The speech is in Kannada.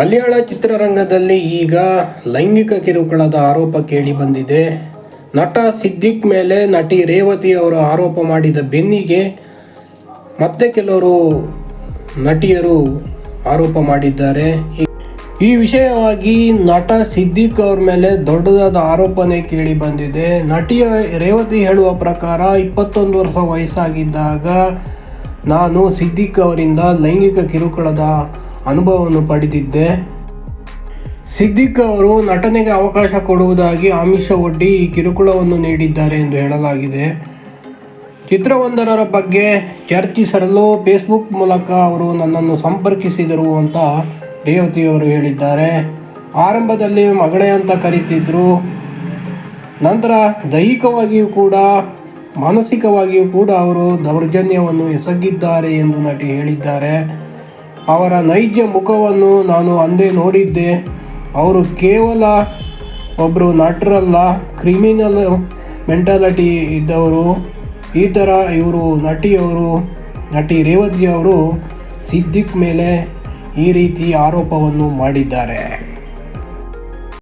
ಮಲಯಾಳ ಚಿತ್ರರಂಗದಲ್ಲಿ ಈಗ ಲೈಂಗಿಕ ಕಿರುಕುಳದ ಆರೋಪ ಕೇಳಿ ಬಂದಿದೆ. ನಟ ಸಿದ್ದಿಕ್ ಮೇಲೆ ನಟಿ ರೇವತಿ ಅವರು ಆರೋಪ ಮಾಡಿದ ಬೆನ್ನಿಗೆ ಮತ್ತೆ ಕೆಲವರು ನಟಿಯರು ಆರೋಪ ಮಾಡಿದ್ದಾರೆ. ಈ ವಿಷಯವಾಗಿ ನಟ ಸಿದ್ದಿಕ್ ಅವ್ರ ಮೇಲೆ ದೊಡ್ಡದಾದ ಆರೋಪನೆ ಕೇಳಿ ಬಂದಿದೆ. ನಟಿಯ ರೇವತಿ ಹೇಳುವ ಪ್ರಕಾರ ಇಪ್ಪತ್ತೊಂದು ವರ್ಷ ವಯಸ್ಸಾಗಿದ್ದಾಗ ನಾನು ಸಿದ್ದಿಕ್ ಅವರಿಂದ ಲೈಂಗಿಕ ಕಿರುಕುಳದ ಅನುಭವವನ್ನು ಪಡೆದಿದ್ದೆ. ಸಿದ್ದಿಕ್ ಅವರು ನಟನೆಗೆ ಅವಕಾಶ ಕೊಡುವುದಾಗಿ ಆಮಿಷ ಒಡ್ಡಿ ಈ ಕಿರುಕುಳವನ್ನು ನೀಡಿದ್ದಾರೆ ಎಂದು ಹೇಳಲಾಗಿದೆ. ಚಿತ್ರವೊಂದರ ಬಗ್ಗೆ ಚರ್ಚಿಸಲು ಫೇಸ್ಬುಕ್ ಮೂಲಕ ಅವರು ನನ್ನನ್ನು ಸಂಪರ್ಕಿಸಿದರು ಅಂತ ರೇವತಿಯವರು ಹೇಳಿದ್ದಾರೆ. ಆರಂಭದಲ್ಲಿ ಮಗಳೇ ಅಂತ ಕರೀತಿದ್ರು. ನಂತರ ದೈಹಿಕವಾಗಿಯೂ ಕೂಡ, ಮಾನಸಿಕವಾಗಿಯೂ ಕೂಡ ಅವರು ದೌರ್ಜನ್ಯವನ್ನು ಎಸಗಿದ್ದಾರೆ ಎಂದು ನಟಿ ಹೇಳಿದ್ದಾರೆ. ಅವರ ನೈಜ ಮುಖವನ್ನು ನಾನು ಅಂದೇ ನೋಡಿದ್ದೆ. ಅವರು ಕೇವಲ ಒಬ್ಬರು ನಟರಲ್ಲ, ಕ್ರಿಮಿನಲ್ ಮೆಂಟಾಲಿಟಿ ಇದ್ದವರು. ಈ ಥರ ಇವರು ನಟಿಯವರು, ನಟಿ ರೇವತಿಯವರು ಸಿದ್ದಿಕ್ ಮೇಲೆ ಈ ರೀತಿ ಆರೋಪವನ್ನು ಮಾಡಿದ್ದಾರೆ.